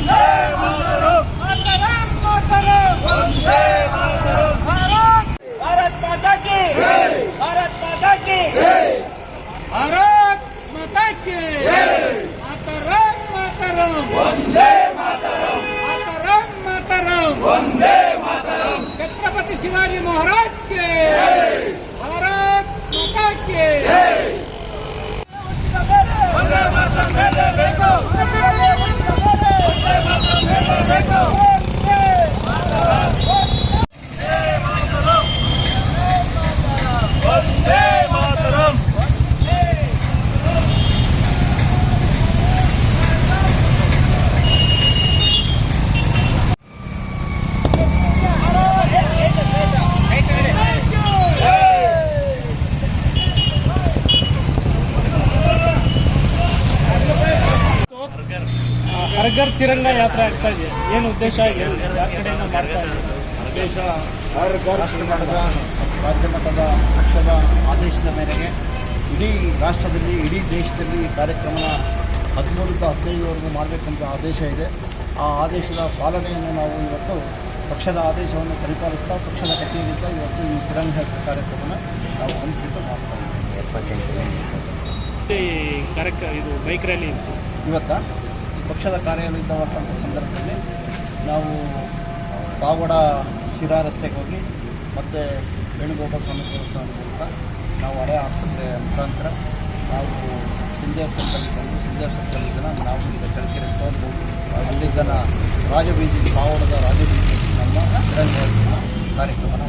Let's! ಹರ್ಗರ್ Tiranga ಯಾತ್ರೆ ಆಗ್ತಾ ಇದೆ. ಏನು ಉದ್ದೇಶ? ದೇಶ ರಾಜ್ಯ ಮಟ್ಟದ ಪಕ್ಷದ ಆದೇಶದ ಮೇರೆಗೆ ಇಡೀ ರಾಷ್ಟ್ರದಲ್ಲಿ ಇಡೀ ದೇಶದಲ್ಲಿ ಈ ಕಾರ್ಯಕ್ರಮನ ಹದಿಮೂರರಿಂದ ಹದಿನೈದವರೆಗೂ ಮಾಡಬೇಕಂತ ಆದೇಶ ಇದೆ. ಆ ಆದೇಶದ ಪಾಲನೆಯನ್ನು ನಾವು ಇವತ್ತು ಪಕ್ಷದ ಆದೇಶವನ್ನು ಪರಿಪಾಲಿಸ್ತಾ ಪಕ್ಷದ ಕಚೇರಿಯಿಂದ ಇವತ್ತು ಈ ತಿರಂಗ ಕಾರ್ಯಕ್ರಮನ ನಾವು ಹಮ್ಮಿಕೊಂಡು ಮಾಡ್ತಾ ಇದ್ದೀವಿ. ಈ ಕಾರ್ಯಕ್ರಮ ಇದು ಬೈಕ್ ರ್ಯಾಲಿ ಇವತ್ತ? ಪಕ್ಷದ ಕಾರ್ಯಾಲಯದಿಂದ ಸಂದರ್ಭದಲ್ಲಿ ನಾವು ಪಾವಡ ಶಿರಾ ರಸ್ತೆಗೆ ಹೋಗಿ ಮತ್ತು ವೇಣುಗೋಪಾಲ ಸ್ವಾಮಿ ದೇವಸ್ಥಾನ ಮೂಲಕ ನಾವು ಹಳೆ ಆಸ್ಪತ್ರೆ ಮುಖಾಂತರ ನಾವು ಸಿಂಧೇವ್ ಸರ್ಕಲ್ ಬಂದು ಸಿಂಧೇವ್ ಸರ್ಕಲ್ ಇದನ್ನು ನಾವು ಈಗ ಕೆಳಕೆರೆ ತಂದು ಅಲ್ಲಿದ್ದನ ರಾಜಬೀದಿ ಪಾವಡದ ರಾಜಬೀದಿ ನಮ್ಮ ಕಾರ್ಯಕ್ರಮ